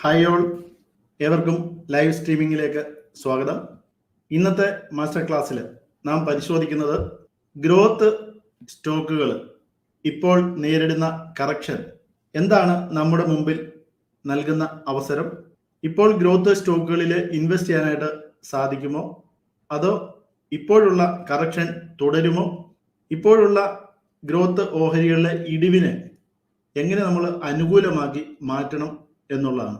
Hi all. ഏവർക്കും live സ്ട്രീമിംഗിലേക്ക് സ്വാഗതം. ഇന്നത്തെ മാസ്റ്റർ ക്ലാസ്സിൽ നാം പരിശോധിക്കുന്നത് ഗ്രോത്ത് സ്റ്റോക്കുകൾ ഇപ്പോൾ നേരിടുന്ന കറക്ഷൻ എന്താണ് നമ്മുടെ മുമ്പിൽ നൽകുന്ന അവസരം ഇപ്പോൾ ഗ്രോത്ത് സ്റ്റോക്കുകളിൽ ഇൻവെസ്റ്റ് ചെയ്യാനായിട്ട് സാധിക്കുമോ അതോ ഇപ്പോഴുള്ള കറക്ഷൻ തുടരുമോ ഇപ്പോഴുള്ള ഗ്രോത്ത് ഓഹരികളിലെ ഇടിവിനെ എങ്ങനെ നമ്മൾ അനുകൂലമാക്കി മാറ്റണം എന്നുള്ളതാണ്.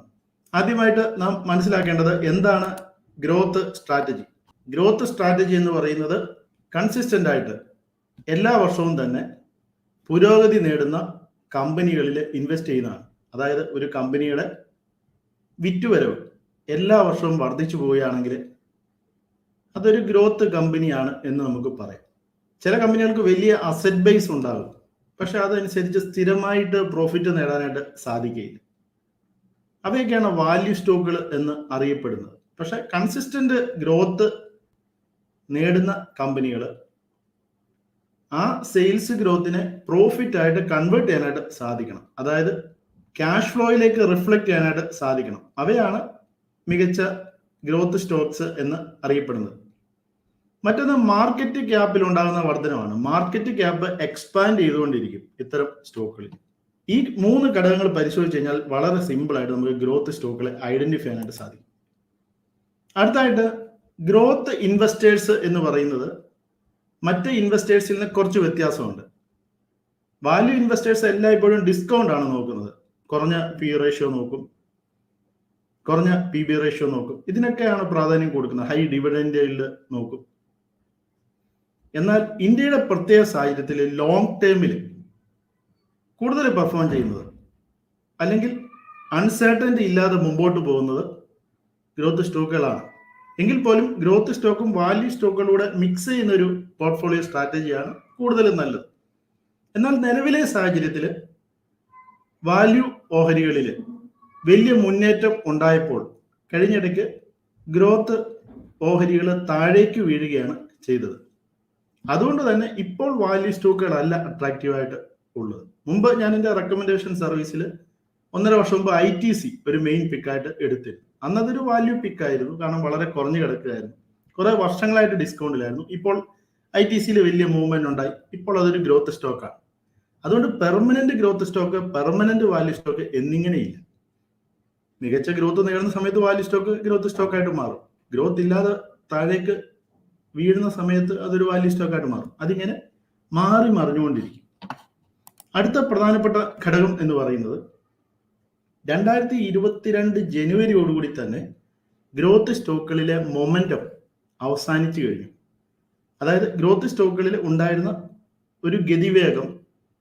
ആദ്യമായിട്ട് നാം മനസ്സിലാക്കേണ്ടത് എന്താണ് ഗ്രോത്ത് സ്ട്രാറ്റജി. ഗ്രോത്ത് സ്ട്രാറ്റജി എന്ന് പറയുന്നത് കൺസിസ്റ്റന്റ് ആയിട്ട് എല്ലാ വർഷവും തന്നെ പുരോഗതി നേടുന്ന കമ്പനികളിൽ ഇൻവെസ്റ്റ് ചെയ്യുന്നതാണ്. അതായത് ഒരു കമ്പനിയുടെ വിറ്റുവരവ് എല്ലാ വർഷവും വർദ്ധിച്ചു പോവുകയാണെങ്കിൽ അതൊരു ഗ്രോത്ത് കമ്പനിയാണ് എന്ന് നമുക്ക് പറയാം. ചില കമ്പനികൾക്ക് വലിയ അസറ്റ് ബേസ് ഉണ്ടാകും. പക്ഷെ അതനുസരിച്ച് സ്ഥിരമായിട്ട് പ്രോഫിറ്റ് നേടാനായിട്ട് സാധിക്കുകയില്ല. അവയൊക്കെയാണ് വാല്യൂ സ്റ്റോക്കുകൾ എന്ന് അറിയപ്പെടുന്നത്. പക്ഷെ കൺസിസ്റ്റന്റ് ഗ്രോത്ത് നേടുന്ന കമ്പനികൾ ആ സെയിൽസ് ഗ്രോത്തിനെ പ്രോഫിറ്റ് ആയിട്ട് കൺവേർട്ട് ചെയ്യാനായിട്ട് സാധിക്കണം. അതായത് ക്യാഷ് ഫ്ലോയിലേക്ക് റിഫ്ലക്ട് ചെയ്യാനായിട്ട് സാധിക്കണം. അവയാണ് മികച്ച ഗ്രോത്ത് സ്റ്റോക്സ് എന്ന് അറിയപ്പെടുന്നത്. മറ്റൊന്ന് മാർക്കറ്റ് ക്യാപ്പിൽ ഉണ്ടാകുന്ന വർധനമാണ് മാർക്കറ്റ് ക്യാപ്പ് എക്സ്പാൻഡ് ചെയ്തുകൊണ്ടിരിക്കും ഇത്തരം സ്റ്റോക്കുകളിൽ ഈ മൂന്ന് ഘടകങ്ങൾ പരിശോധിച്ച് കഴിഞ്ഞാൽ വളരെ സിമ്പിൾ ആയിട്ട് നമുക്ക് ഗ്രോത്ത് സ്റ്റോക്കുകളെ ഐഡന്റിഫൈ ചെയ്യാനായിട്ട് സാധിക്കും. അടുത്തായിട്ട് ഗ്രോത്ത് ഇൻവെസ്റ്റേഴ്സ് എന്ന് പറയുന്നത് മറ്റ് ഇൻവെസ്റ്റേഴ്സിൽ നിന്ന് കുറച്ച് വ്യത്യാസമുണ്ട്. വാല്യൂ ഇൻവെസ്റ്റേഴ്സ് എല്ലായ്പ്പോഴും ഡിസ്കൗണ്ട് ആണ് നോക്കുന്നത്. കുറഞ്ഞ പി റേഷ്യോ നോക്കും കുറഞ്ഞ പി ബി റേഷ്യോ നോക്കും. ഇതിനൊക്കെയാണ് പ്രാധാന്യം കൊടുക്കുന്നത്. ഹൈ ഡിവിഡൻഡ് നോക്കും. എന്നാൽ ഇന്ത്യയുടെ പ്രത്യേക സാഹചര്യത്തിൽ ലോങ് ടേമിൽ കൂടുതൽ പെർഫോം ചെയ്യുന്നത്. അല്ലെങ്കിൽ അൺസർട്ടന്റി ഇല്ലാതെ മുമ്പോട്ട് പോകുന്നത് ഗ്രോത്ത് സ്റ്റോക്കുകളാണ് എങ്കിൽ പോലും ഗ്രോത്ത് സ്റ്റോക്കും വാല്യൂ സ്റ്റോക്കുകളുടെ മിക്സ് ചെയ്യുന്ന ഒരു പോർട്ട്ഫോളിയോ സ്ട്രാറ്റജിയാണ് കൂടുതലും നല്ലത്. എന്നാൽ നിലവിലെ സാഹചര്യത്തിൽ വാല്യൂ ഓഹരികളിൽ വലിയ മുന്നേറ്റം ഉണ്ടായപ്പോൾ കഴിഞ്ഞിടയ്ക്ക് ഗ്രോത്ത് ഓഹരികൾ താഴേക്ക് വീഴുകയാണ് ചെയ്തത്. അതുകൊണ്ട് തന്നെ ഇപ്പോൾ വാല്യൂ സ്റ്റോക്കുകളല്ല അട്രാക്റ്റീവായിട്ട് ഉള്ളത്. മുമ്പ് ഞാൻ എന്റെ റെക്കമെൻഡേഷൻ സർവീസിൽ ഒന്നര വർഷം മുമ്പ് ഐ ടി സി ഒരു മെയിൻ പിക്കായിട്ട് എടുത്തിരുന്നു. അന്ന് അതൊരു വാല്യൂ പിക്കായിരുന്നു കാരണം വളരെ കുറഞ്ഞു കിടക്കുകയായിരുന്നു. കുറെ വർഷങ്ങളായിട്ട് ഡിസ്കൗണ്ടിലായിരുന്നു ഇപ്പോൾ ഐ ടി സിയിൽ വലിയ മൂവ്മെന്റ് ഉണ്ടായി. ഇപ്പോൾ അതൊരു ഗ്രോത്ത് സ്റ്റോക്കാണ് അതുകൊണ്ട് permanent growth stock permanent value stock എന്നിങ്ങനെയില്ല. മികച്ച ഗ്രോത്ത് നേടുന്ന സമയത്ത് വാല്യൂ സ്റ്റോക്ക് ഗ്രോത്ത് സ്റ്റോക്കായിട്ട് മാറും. ഗ്രോത്ത് ഇല്ലാതെ താഴേക്ക് വീഴുന്ന സമയത്ത് അതൊരു വാല്യൂ സ്റ്റോക്കായിട്ട് മാറും. അതിങ്ങനെ മാറി മറിഞ്ഞുകൊണ്ടിരിക്കും. അടുത്ത പ്രധാനപ്പെട്ട ഘടകം എന്ന് പറയുന്നത് രണ്ടായിരത്തി ഇരുപത്തിരണ്ട് ജനുവരിയോടുകൂടി തന്നെ ഗ്രോത്ത് സ്റ്റോക്കുകളിലെ മൊമെന്റം അവസാനിച്ചു കഴിഞ്ഞു. അതായത് ഗ്രോത്ത് സ്റ്റോക്കുകളിൽ ഉണ്ടായിരുന്ന ഒരു ഗതിവേഗം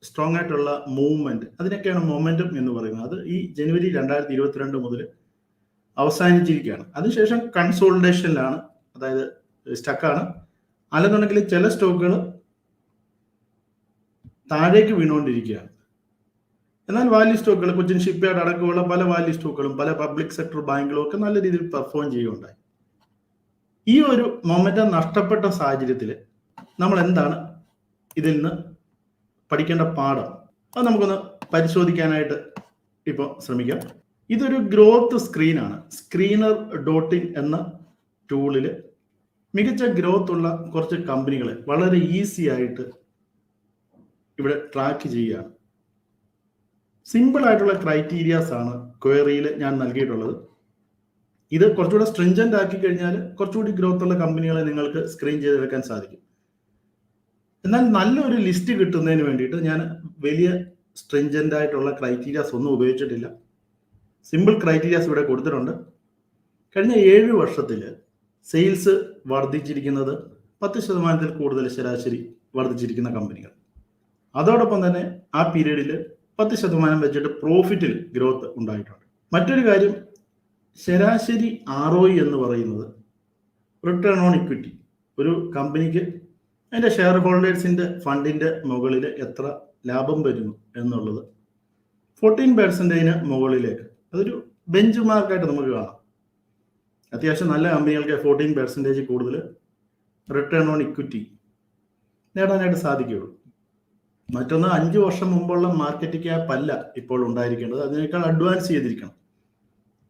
സ്ട്രോങ് ആയിട്ടുള്ള മൂവ്മെന്റ് അതിനൊക്കെയാണ് മൊമെന്റം എന്ന് പറയുന്നത്. അത് ഈ ജനുവരി രണ്ടായിരത്തി ഇരുപത്തിരണ്ട് മുതൽ അവസാനിച്ചിരിക്കുകയാണ്. അതിനുശേഷം കൺസോൾട്ടേഷനിലാണ് അതായത് സ്റ്റക്കാണ് അല്ലെന്നുണ്ടെങ്കിൽ ചില സ്റ്റോക്കുകൾ താഴേക്ക് വീണുകൊണ്ടിരിക്കുകയാണ്. എന്നാൽ വാല്യൂ സ്റ്റോക്കുകൾ കൊച്ചിൻ ഷിപ്പ്യാർഡ് അടക്കമുള്ള പല വാല്യൂ സ്റ്റോക്കുകളും പല പബ്ലിക് സെക്ടർ ബാങ്കുകളും ഒക്കെ നല്ല രീതിയിൽ പെർഫോം ചെയ്യുകയുണ്ടായി. ഈ ഒരു മൊമെന്റം നഷ്ടപ്പെട്ട സാഹചര്യത്തിൽ നമ്മൾ എന്താണ് ഇതിൽ നിന്ന് പഠിക്കേണ്ട പാഠം? അത് നമുക്കൊന്ന് പരിശോധിക്കാനായിട്ട് ഇപ്പോൾ ശ്രമിക്കാം. ഇതൊരു ഗ്രോത്ത് സ്ക്രീനാണ്. സ്ക്രീനർ ഡോട്ട് ഇൻ എന്ന ടൂളിൽ മികച്ച ഗ്രോത്ത് ഉള്ള കുറച്ച് കമ്പനികളെ വളരെ ഈസി ആയിട്ട് ഇവിടെ ട്രാക്ക് ചെയ്യുകയാണ് സിമ്പിൾ ആയിട്ടുള്ള ക്രൈറ്റീരിയാസ് ആണ് ക്വയറിയിൽ ഞാൻ നൽകിയിട്ടുള്ളത്. ഇത് കുറച്ചുകൂടെ സ്ട്രിഞ്ചന്റ് ആക്കി കഴിഞ്ഞാൽ കുറച്ചുകൂടി ഗ്രോത്ത് ഉള്ള കമ്പനികളെ നിങ്ങൾക്ക് സ്ക്രീൻ ചെയ്തെടുക്കാൻ സാധിക്കും. എന്നാൽ നല്ലൊരു ലിസ്റ്റ് കിട്ടുന്നതിന് വേണ്ടിയിട്ട് ഞാൻ വലിയ സ്ട്രിഞ്ചന്റ് ആയിട്ടുള്ള ക്രൈറ്റീരിയാസ് ഒന്നും ഉപയോഗിച്ചിട്ടില്ല. സിമ്പിൾ ക്രൈറ്റീരിയാസ് ഇവിടെ കൊടുത്തിട്ടുണ്ട്. കഴിഞ്ഞ ഏഴ് വർഷത്തിൽ സെയിൽസ് വർദ്ധിച്ചിരിക്കുന്നത് പത്ത് ശതമാനത്തിൽ കൂടുതൽ ശരാശരി വർദ്ധിച്ചിരിക്കുന്ന കമ്പനികൾ അതോടൊപ്പം തന്നെ ആ പീരീഡിൽ പത്ത് ശതമാനം വെച്ചിട്ട് പ്രോഫിറ്റിൽ ഗ്രോത്ത് ഉണ്ടായിട്ടുണ്ട്. മറ്റൊരു കാര്യം ശരാശരി ആർ ഒ എന്ന് പറയുന്നത് റിട്ടേൺ ഓൺ ഇക്വിറ്റി ഒരു കമ്പനിക്ക് അതിന്റെ ഷെയർ ഹോൾഡേഴ്സിന്റെ ഫണ്ടിന്റെ മുകളിൽ എത്ര ലാഭം വരുന്നു എന്നുള്ളത് ഫോർട്ടീൻ പെർസെന്റേജിന് മുകളിലേക്ക്. അതൊരു ബെഞ്ച് മാർക്കായിട്ട് നമുക്ക് കാണാം. അത്യാവശ്യം നല്ല കമ്പനികൾക്ക് ഫോർട്ടീൻ പെർസെന്റേജ് കൂടുതൽ റിട്ടേൺ ഓൺ ഇക്വിറ്റി നേടാനായിട്ട് സാധിക്കുകയുള്ളൂ. മറ്റൊന്ന് അഞ്ച് വർഷം മുമ്പുള്ള മാർക്കറ്റ് ക്യാപ്പ് അല്ല ഇപ്പോൾ ഉണ്ടായിരിക്കേണ്ടത് അതിനേക്കാൾ അഡ്വാൻസ് ചെയ്തിരിക്കണം.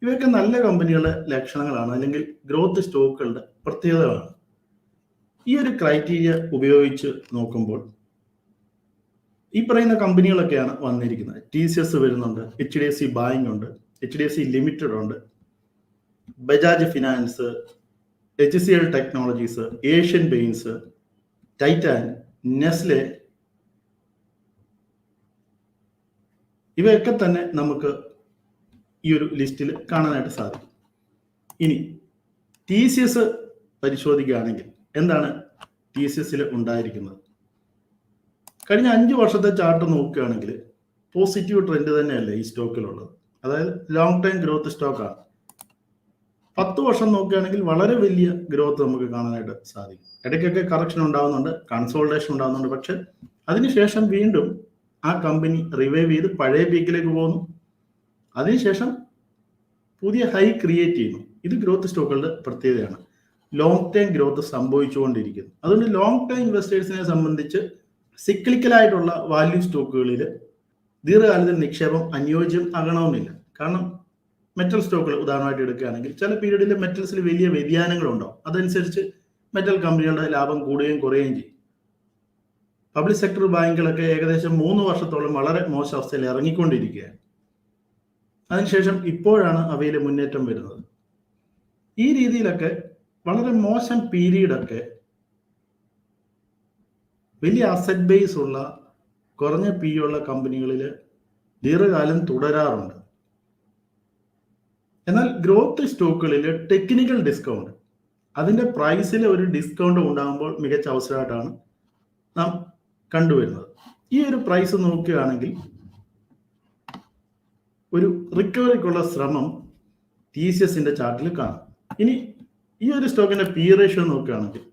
ഇവയൊക്കെ നല്ല കമ്പനികളുടെ ലക്ഷണങ്ങളാണ് അല്ലെങ്കിൽ ഗ്രോത്ത് സ്റ്റോക്കുകളുടെ പ്രത്യേകതകളാണ്. ഈ ഒരു ക്രൈറ്റീരിയ ഉപയോഗിച്ച് നോക്കുമ്പോൾ ഈ പറയുന്ന കമ്പനികളൊക്കെയാണ് വന്നിരിക്കുന്നത്. ടി സി എസ് വരുന്നുണ്ട് H D F C bank ഉണ്ട് H D F C limited ഉണ്ട് Bajaj finance H C L technologies Asian paints Titan Nestle ഇവയൊക്കെ തന്നെ നമുക്ക് ഈ ഒരു ലിസ്റ്റിൽ കാണാനായിട്ട് സാധിക്കും. ഇനി ടി സി എസ് പരിശോധിക്കുകയാണെങ്കിൽ എന്താണ് ടി സി എസിൽ ഉണ്ടായിരിക്കുന്നത്? കഴിഞ്ഞ അഞ്ച് വർഷത്തെ ചാർട്ട് നോക്കുകയാണെങ്കിൽ പോസിറ്റീവ് ട്രെൻഡ് തന്നെയല്ലേ ഈ സ്റ്റോക്കിലുള്ളത് അതായത് ലോങ് ടൈം ഗ്രോത്ത് സ്റ്റോക്കാണ് പത്ത് വർഷം നോക്കുകയാണെങ്കിൽ വളരെ വലിയ ഗ്രോത്ത് നമുക്ക് കാണാനായിട്ട് സാധിക്കും. ഇടയ്ക്കൊക്കെ കറക്ഷൻ ഉണ്ടാകുന്നുണ്ട് കൺസോൾട്ടേഷൻ ഉണ്ടാകുന്നുണ്ട് പക്ഷെ അതിനുശേഷം വീണ്ടും ആ കമ്പനി റിവൈവ് ചെയ്ത് പഴയ പീക്കിലേക്ക് പോകുന്നു. അതിനുശേഷം പുതിയ ഹൈ ക്രിയേറ്റ് ചെയ്യുന്നു. ഇത് ഗ്രോത്ത് സ്റ്റോക്കുകളുടെ പ്രത്യേകതയാണ്. ലോങ് ടൈം ഗ്രോത്ത് സംഭവിച്ചുകൊണ്ടിരിക്കുന്നു. അതുകൊണ്ട് ലോങ് ടൈം ഇൻവെസ്റ്റേഴ്സിനെ സംബന്ധിച്ച് സിക്ലിക്കലായിട്ടുള്ള വാല്യൂ സ്റ്റോക്കുകളിൽ ദീർഘകാലത്തിൽ നിക്ഷേപം അനുയോജ്യം ആകണമെന്നില്ല. കാരണം മെറ്റൽ സ്റ്റോക്കുകൾ ഉദാഹരണമായിട്ട് എടുക്കുകയാണെങ്കിൽ ചില പീരീഡിൽ മെറ്റൽസിൽ വലിയ വ്യതിയാനങ്ങളുണ്ടാവും അതനുസരിച്ച് മെറ്റൽ കമ്പനികളുടെ ലാഭം കൂടുകയും കുറയുകയും ചെയ്യും. പബ്ലിക് സെക്ടർ ബാങ്കുകളൊക്കെ ഏകദേശം മൂന്ന് വർഷത്തോളം വളരെ മോശം അവസ്ഥയിൽ ഇറങ്ങിക്കൊണ്ടിരിക്കുകയാണ്. അതിനുശേഷം ഇപ്പോഴാണ് അവയിൽ മുന്നേറ്റം വരുന്നത്. ഈ രീതിയിലൊക്കെ വളരെ മോശം പീരീഡൊക്കെ വലിയ അസറ്റ് ബേസ് ഉള്ള കുറഞ്ഞ പി ഉള്ള കമ്പനികളിൽ ദീർഘകാലം തുടരാറുണ്ട്. എന്നാൽ ഗ്രോത്ത് സ്റ്റോക്കുകളിൽ ടെക്നിക്കൽ ഡിസ്കൗണ്ട് അതിന്റെ പ്രൈസിൽ ഒരു ഡിസ്കൗണ്ട് ഉണ്ടാകുമ്പോൾ മികച്ച അവസരമായിട്ടാണ് നാം കണ്ടുവരുന്നത്. ഈ ഒരു പ്രൈസ് നോക്കുകയാണെങ്കിൽ ഒരു റിക്കവറിക്കുള്ള ശ്രമം ടി സി എസിന്റെ ചാർട്ടിൽ കാണാം. ഇനി ഈ ഒരു സ്റ്റോക്കിന്റെ പി റേഷ്യോ നോക്കുകയാണെങ്കിൽ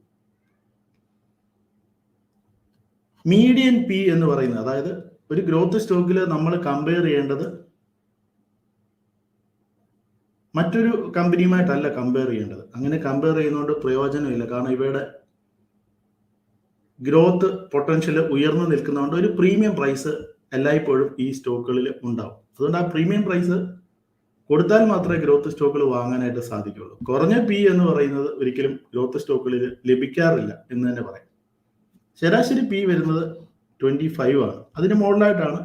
മീഡിയൻ പി എന്ന് പറയുന്നത് അതായത് ഒരു ഗ്രോത്ത് സ്റ്റോക്കിൽ നമ്മൾ കമ്പയർ ചെയ്യേണ്ടത് മറ്റൊരു കമ്പനിയുമായിട്ടല്ല കമ്പയർ ചെയ്യേണ്ടത്. അങ്ങനെ കമ്പയർ ചെയ്യുന്നതുകൊണ്ട് പ്രയോജനമില്ല. കാരണം ഇവയുടെ ഗ്രോത്ത് പൊട്ടൻഷ്യൽ ഉയർന്നു നിൽക്കുന്നതുകൊണ്ട് ഒരു പ്രീമിയം പ്രൈസ് എല്ലായ്പ്പോഴും ഈ സ്റ്റോക്കുകളിൽ ഉണ്ടാവും. അതുകൊണ്ട് ആ പ്രീമിയം പ്രൈസ് കൊടുത്താൽ മാത്രമേ ഗ്രോത്ത് സ്റ്റോക്കുകൾ വാങ്ങാനായിട്ട് സാധിക്കുള്ളൂ കുറഞ്ഞ പി എന്ന് പറയുന്നത് ഒരിക്കലും ഗ്രോത്ത് സ്റ്റോക്കുകളിൽ ലഭിക്കാറില്ല എന്ന് തന്നെ പറയാം. ശരാശരി പി വരുന്നത് ട്വന്റി ഫൈവ് ആണ്. അതിന് മുകളിലായിട്ടാണ്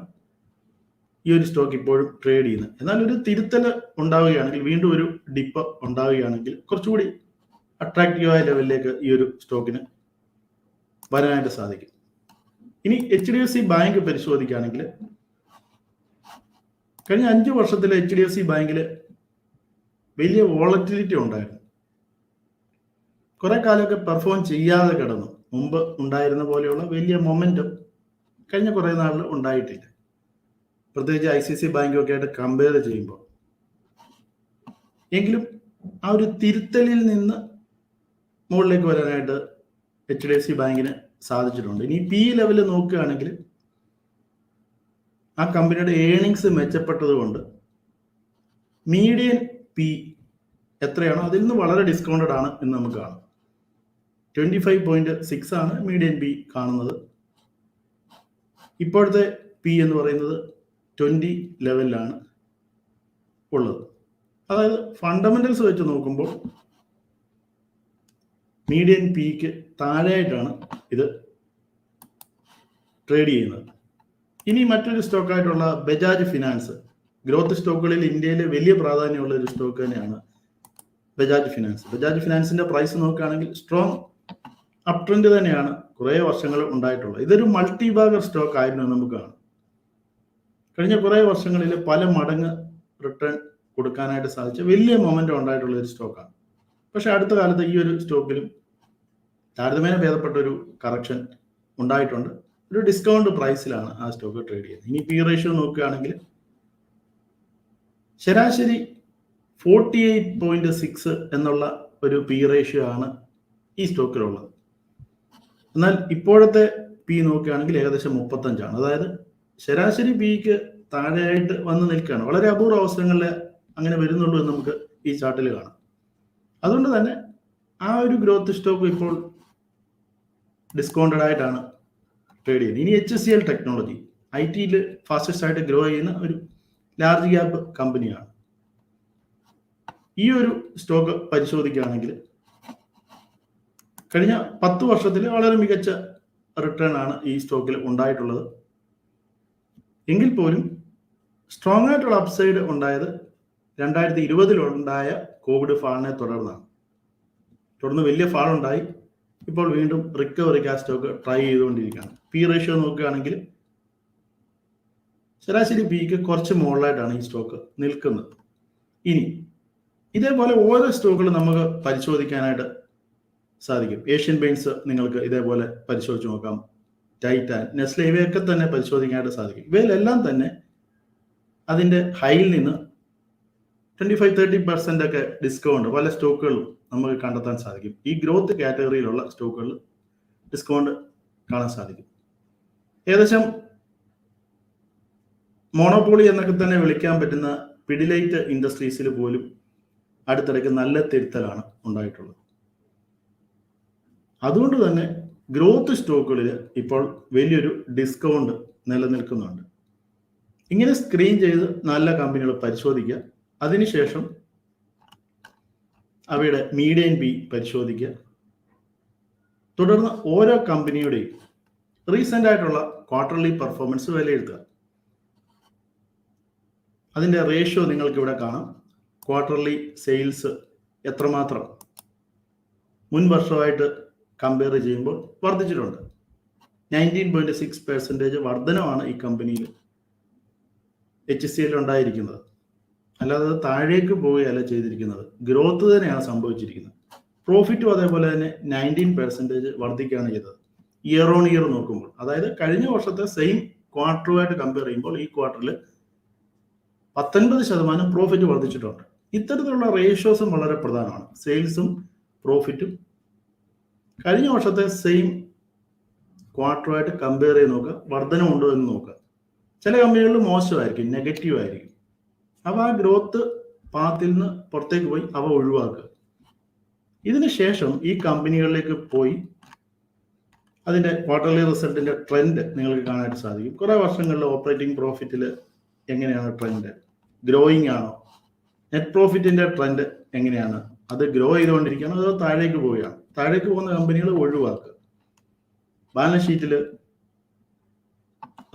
ഈ ഒരു സ്റ്റോക്ക് ഇപ്പോഴും ട്രേഡ് ചെയ്യുന്നത്. എന്നാൽ ഒരു തിരുത്തൽ ഉണ്ടാവുകയാണെങ്കിൽ വീണ്ടും ഒരു ഡിപ്പ് ഉണ്ടാവുകയാണെങ്കിൽ കുറച്ചുകൂടി അട്രാക്റ്റീവായ ലെവലിലേക്ക് ഈ ഒരു സ്റ്റോക്കിന് വരാനായിട്ട് സാധിക്കും. ഇനി H D F C bank പരിശോധിക്കുകയാണെങ്കിൽ കഴിഞ്ഞ അഞ്ച് വർഷത്തിലെ എച്ച് ഡി എഫ് സി ബാങ്കിൽ വലിയ വോളറ്റിലിറ്റി ഉണ്ടായിരുന്നു. കുറെ കാലമൊക്കെ പെർഫോം ചെയ്യാതെ കിടന്നു. മുമ്പ് ഉണ്ടായിരുന്ന പോലെയുള്ള വലിയ മൊമെന്റും കഴിഞ്ഞ കുറേ നാളിൽ ഉണ്ടായിട്ടില്ല. പ്രത്യേകിച്ച് ഐ സി സി ബാങ്കൊക്കെ ആയിട്ട് കമ്പയർ ചെയ്യുമ്പോൾ. എങ്കിലും ആ ഒരു തിരുത്തലിൽ നിന്ന് മുകളിലേക്ക് വരാനായിട്ട് എച്ച് ഡി എഫ് സി ബാങ്കിന് സാധിച്ചിട്ടുണ്ട്. ഇനി പി ലെവൽ നോക്കുകയാണെങ്കിൽ ആ കമ്പനിയുടെ ഏണിങ്സ് മെച്ചപ്പെട്ടത് കൊണ്ട് മീഡിയൻ പി എത്രയാണോ അതിൽ നിന്ന് വളരെ ഡിസ്കൗണ്ടഡ് ആണ് എന്ന് നമുക്ക് കാണാം. ട്വന്റി ഫൈവ് പോയിന്റ് സിക്സ് ആണ് മീഡിയൻ പി കാണുന്നത്. ഇപ്പോഴത്തെ പി എന്ന് പറയുന്നത് ട്വന്റി ലെവലിലാണ് ഉള്ളത്. അതായത് ഫണ്ടമെന്റൽസ് വെച്ച് നോക്കുമ്പോൾ മീഡിയൻ പിക്ക് താഴെയായിട്ടാണ് ഇത് ട്രേഡ് ചെയ്യുന്നത്. ഇനി മറ്റൊരു സ്റ്റോക്കായിട്ടുള്ള ബജാജ് ഫിനാൻസ്. ഗ്രോത്ത് സ്റ്റോക്കുകളിൽ ഇന്ത്യയിൽ വലിയ പ്രാധാന്യമുള്ള ഒരു സ്റ്റോക്ക് തന്നെയാണ് ബജാജ് ഫിനാൻസ്. ബജാജ് ഫിനാൻസിന്റെ പ്രൈസ് നോക്കുകയാണെങ്കിൽ സ്ട്രോങ് അപ് ട്രെൻഡ് തന്നെയാണ് കുറേ വർഷങ്ങൾ ഉണ്ടായിട്ടുള്ളത്. ഇതൊരു മൾട്ടി ബാഗർ സ്റ്റോക്ക് ആയിരുന്നു നമുക്ക് കാണാം. കഴിഞ്ഞ കുറേ വർഷങ്ങളിൽ പല മടങ്ങ് റിട്ടേൺ കൊടുക്കാനായിട്ട് സാധിച്ച വലിയ മൊമെന്റ് ഉണ്ടായിട്ടുള്ള ഒരു സ്റ്റോക്കാണ് പക്ഷെ അടുത്ത കാലത്ത് ഈ ഒരു സ്റ്റോക്കിലും താരതമ്യേന ഭേദപ്പെട്ട ഒരു കറക്ഷൻ ഉണ്ടായിട്ടുണ്ട്. ഒരു ഡിസ്കൗണ്ട് പ്രൈസിലാണ് ആ സ്റ്റോക്ക് ട്രേഡ് ചെയ്യുന്നത്. ഇനി പി റേഷ്യോ നോക്കുകയാണെങ്കിൽ ശരാശരി ഫോർട്ടി എയ്റ്റ് പോയിന്റ് സിക്സ് എന്നുള്ള ഒരു പി റേഷ്യോ ആണ് ഈ സ്റ്റോക്കിലുള്ളത് എന്നാൽ ഇപ്പോഴത്തെ പി നോക്കുകയാണെങ്കിൽ ഏകദേശം മുപ്പത്തഞ്ചാണ്. അതായത് ശരാശരി പിക്ക് താഴെയായിട്ട് വന്ന് നിൽക്കുകയാണ്. വളരെ അപൂർവ അവസരങ്ങളിൽ അങ്ങനെ വരുന്നുള്ളൂ എന്ന് നമുക്ക് ഈ ചാർട്ടിൽ കാണാം. അതുകൊണ്ട് തന്നെ ആ ഒരു ഗ്രോത്ത് സ്റ്റോക്ക് ഇപ്പോൾ ഡിസ്കൗണ്ടഡ് ആയിട്ടാണ് ട്രേഡ് ചെയ്യുന്നത്. ഇനി H C L technology I ടിയിൽ ഫാസ്റ്റസ്റ്റ് ആയിട്ട് ഗ്രോ ചെയ്യുന്ന ഒരു ലാർജ് ക്യാപ് കമ്പനിയാണ് ഈ ഒരു സ്റ്റോക്ക് പരിശോധിക്കുകയാണെങ്കിൽ കഴിഞ്ഞ പത്ത് വർഷത്തിൽ വളരെ മികച്ച റിട്ടേൺ ആണ് ഈ സ്റ്റോക്കിൽ ഉണ്ടായിട്ടുള്ളത്. എങ്കിൽ പോലും സ്ട്രോങ് ആയിട്ടുള്ള അപ്സൈഡ് ഉണ്ടായത് രണ്ടായിരത്തി ഇരുപതിലുണ്ടായ കോവിഡ് ഫാളിനെ തുടർന്നാണ്. തുടർന്ന് വലിയ ഫാൾ ഉണ്ടായി. ഇപ്പോൾ വീണ്ടും റിക്കവറി കാസ്റ്റ് സ്റ്റോക്ക് ട്രൈ ചെയ്തുകൊണ്ടിരിക്കുകയാണ്. പി റേഷ്യോ നോക്കുകയാണെങ്കിൽ ശരാശരി പിക്ക് കുറച്ച് മുകളിലായിട്ടാണ് ഈ സ്റ്റോക്ക് നിൽക്കുന്നത്. ഇനി ഇതേപോലെ ഓരോ സ്റ്റോക്കുകളും നമുക്ക് പരിശോധിക്കാനായിട്ട് സാധിക്കും. ഏഷ്യൻ പെയിൻസ് നിങ്ങൾക്ക് ഇതേപോലെ പരിശോധിച്ച് നോക്കാം. ടൈറ്റാൻ നെസ്ലെ ഇവയൊക്കെ തന്നെ പരിശോധിക്കാനായിട്ട് സാധിക്കും. ഇവയിലെല്ലാം തന്നെ അതിന്റെ ഹൈയിൽ നിന്ന് ട്വന്റി ഫൈവ് തേർട്ടി പെർസെന്റ് ഒക്കെ ഡിസ്കൗണ്ട് പല സ്റ്റോക്കുകളും നമുക്ക് കണ്ടെത്താൻ സാധിക്കും. ഈ ഗ്രോത്ത് കാറ്റഗറിയിലുള്ള സ്റ്റോക്കുകളിൽ ഡിസ്കൗണ്ട് കാണാൻ സാധിക്കും. ഏകദേശം മോണോപോളി എന്നൊക്കെ തന്നെ വിളിക്കാൻ പറ്റുന്ന പിഡിലൈറ്റ് ഇൻഡസ്ട്രീസിൽ പോലും അടുത്തിടയ്ക്ക് നല്ല തിരുത്തലാണ് ഉണ്ടായിട്ടുള്ളത്. അതുകൊണ്ട് തന്നെ ഗ്രോത്ത് സ്റ്റോക്കുകളിൽ ഇപ്പോൾ വലിയൊരു ഡിസ്കൗണ്ട് നിലനിൽക്കുന്നുണ്ട്. ഇങ്ങനെ സ്ക്രീൻ ചെയ്ത് നല്ല കമ്പനികൾ പരിശോധിക്കുക അതിനുശേഷം അവയുടെ മീഡിയൻ ബി പരിശോധിക്കുക. തുടർന്ന് ഓരോ കമ്പനിയുടെയും റീസെന്റ് ആയിട്ടുള്ള ക്വാർട്ടർലി പെർഫോമൻസ് വിലയിരുത്തുക അതിന്റെ റേഷ്യോ നിങ്ങൾക്ക് ഇവിടെ കാണാം. ക്വാർട്ടർലി സെയിൽസ് എത്രമാത്രം? മുൻ വർഷമായിട്ട് കമ്പയർ ചെയ്യുമ്പോൾ വർദ്ധിച്ചിട്ടുണ്ട്. നയന്റീൻ പോയിന്റ് സിക്സ് പെർസെന്റേജ് വർധനമാണ് ഈ കമ്പനിയിൽ എച്ച് സി എൽ ഉണ്ടായിരിക്കുന്നത്. അല്ലാതെ അത് താഴേക്ക് പോവുകയല്ല ചെയ്തിരിക്കുന്നത്. ഗ്രോത്ത് തന്നെയാണ് സംഭവിച്ചിരിക്കുന്നത്. പ്രോഫിറ്റും അതേപോലെ തന്നെ നയന്റീൻ പെർസെന്റേജ് വർദ്ധിക്കുകയാണ് ചെയ്തത്. ഇയർ ഓൺ ഇയർ നോക്കുമ്പോൾ. അതായത് കഴിഞ്ഞ വർഷത്തെ സെയിം ക്വാർട്ടറുമായിട്ട് കമ്പയർ ചെയ്യുമ്പോൾ ഈ ക്വാർട്ടറിൽ പത്തൊൻപത് ശതമാനം പ്രോഫിറ്റ് വർദ്ധിച്ചിട്ടുണ്ട്. ഇത്തരത്തിലുള്ള റേഷ്യോസും വളരെ പ്രധാനമാണ്. സെയിൽസും പ്രോഫിറ്റും കഴിഞ്ഞ വർഷത്തെ സെയിം ക്വാർട്ടറുമായിട്ട് കമ്പയർ ചെയ്ത് നോക്കുക. വർധനമുണ്ടോ എന്ന് നോക്കുക. ചില കമ്പനികളിൽ മോശമായിരിക്കും നെഗറ്റീവ് ആയിരിക്കും. അപ്പോൾ ആ ഗ്രോത്ത് പാത്തിൽ നിന്ന് പുറത്തേക്ക് പോയി അവ ഒഴിവാക്കുക. ഇതിനുശേഷം ഈ കമ്പനികളിലേക്ക് പോയി അതിന്റെ ക്വാർട്ടർലി റിസൾട്ടിന്റെ ട്രെൻഡ് നിങ്ങൾക്ക് കാണാനായിട്ട് സാധിക്കും. കുറേ വർഷങ്ങളിൽ ഓപ്പറേറ്റിംഗ് പ്രോഫിറ്റിൽ എങ്ങനെയാണ് ട്രെൻഡ് ഗ്രോയിങ് ആണോ? നെറ്റ് പ്രോഫിറ്റിന്റെ ട്രെൻഡ് എങ്ങനെയാണ്? അത് ഗ്രോ ചെയ്തുകൊണ്ടിരിക്കുകയാണോ അതോ താഴേക്ക് പോവുകയാണ്? താഴേക്ക് പോകുന്ന കമ്പനികൾ ഒഴിവാക്കുക. ബാലൻസ് ഷീറ്റിൽ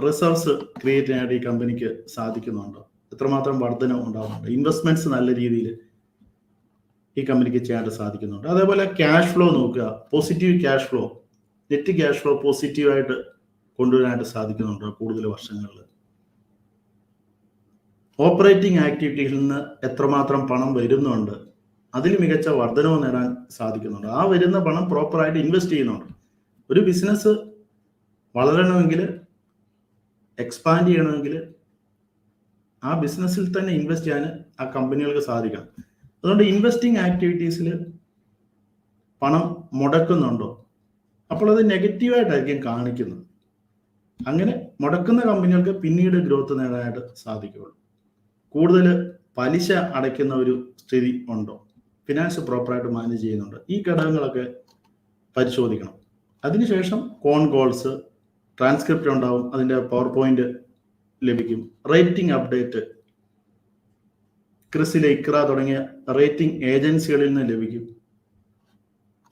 റിസർവ്സ് ക്രിയേറ്റ് ചെയ്യാനായിട്ട് ഈ കമ്പനിക്ക് സാധിക്കുന്നുണ്ടോ? എത്രമാത്രം വർധന ഉണ്ടാകുന്നുണ്ട് ഇൻവെസ്റ്റ്മെന്റ്സ് നല്ല രീതിയിൽ ഈ കമ്പനിക്ക് ചെയ്യാനായിട്ട് സാധിക്കുന്നുണ്ട്. അതേപോലെ ക്യാഷ് ഫ്ലോ നോക്കുക. Positive cash flow net cash flow പോസിറ്റീവായിട്ട് കൊണ്ടുവരാനായിട്ട് സാധിക്കുന്നുണ്ട് കൂടുതൽ വർഷങ്ങളിൽ. ഓപ്പറേറ്റിംഗ് ആക്ടിവിറ്റിയിൽ നിന്ന് എത്രമാത്രം പണം വരുന്നുണ്ട് അതിൽ മികച്ച വർധനവ് നേടാൻ സാധിക്കുന്നുണ്ട്. ആ വരുന്ന പണം പ്രോപ്പറായിട്ട് ഇൻവെസ്റ്റ് ചെയ്യുന്നുണ്ട്. ഒരു ബിസിനസ് വളരണമെങ്കിൽ എക്സ്പാൻഡ് ചെയ്യണമെങ്കിൽ ആ ബിസിനസ്സിൽ തന്നെ ഇൻവെസ്റ്റ് ചെയ്യാൻ ആ കമ്പനികൾക്ക് സാധിക്കണം. അതുകൊണ്ട് ഇൻവെസ്റ്റിംഗ് ആക്ടിവിറ്റീസിൽ പണം മുടക്കുന്നുണ്ടോ? അപ്പോൾ അത് നെഗറ്റീവായിട്ടായിരിക്കും കാണിക്കുന്നത്. അങ്ങനെ മുടക്കുന്ന കമ്പനികൾക്ക് പിന്നീട് ഗ്രോത്ത് നേടാനായിട്ട് സാധിക്കുകയുള്ളൂ കൂടുതൽ പലിശ അടയ്ക്കുന്ന ഒരു സ്ഥിതി ഉണ്ടോ? ഫിനാൻസ് പ്രോപ്പറായിട്ട് മാനേജ് ചെയ്യുന്നുണ്ട്? ഈ ഘടകങ്ങളൊക്കെ പരിശോധിക്കണം. അതിനുശേഷം കോൺ കോൾസ് ട്രാൻസ്ക്രിപ്റ്റ് ഉണ്ടാവും. അതിന്റെ പവർ പോയിന്റ് ലഭിക്കും. റേറ്റിംഗ് അപ്ഡേറ്റ് ക്രിസിലെ ഇക്ര തുടങ്ങിയ റേറ്റിംഗ് ഏജൻസികളിൽ നിന്ന് ലഭിക്കും.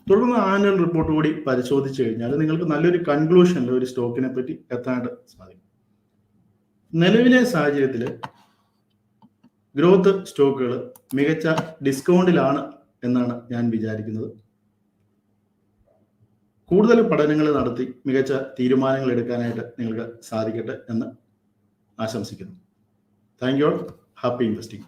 തുടർന്ന് ആനുവൽ റിപ്പോർട്ട് കൂടി പരിശോധിച്ചു കഴിഞ്ഞാൽ നിങ്ങൾക്ക് നല്ലൊരു കൺക്ലൂഷനിൽ ഒരു സ്റ്റോക്കിനെ പറ്റി എത്താനായിട്ട് സാധിക്കും. നിലവിലെ സാഹചര്യത്തിൽ ഗ്രോത്ത് സ്റ്റോക്കുകൾ മികച്ച ഡിസ്കൗണ്ടിലാണ് എന്നാണ് ഞാൻ വിചാരിക്കുന്നത്. കൂടുതൽ പഠനങ്ങൾ നടത്തി മികച്ച തീരുമാനങ്ങൾ എടുക്കാനായിട്ട് നിങ്ങൾക്ക് സാധിക്കട്ടെ എന്ന് ആശംസിക്കുന്നു thank you all happy investing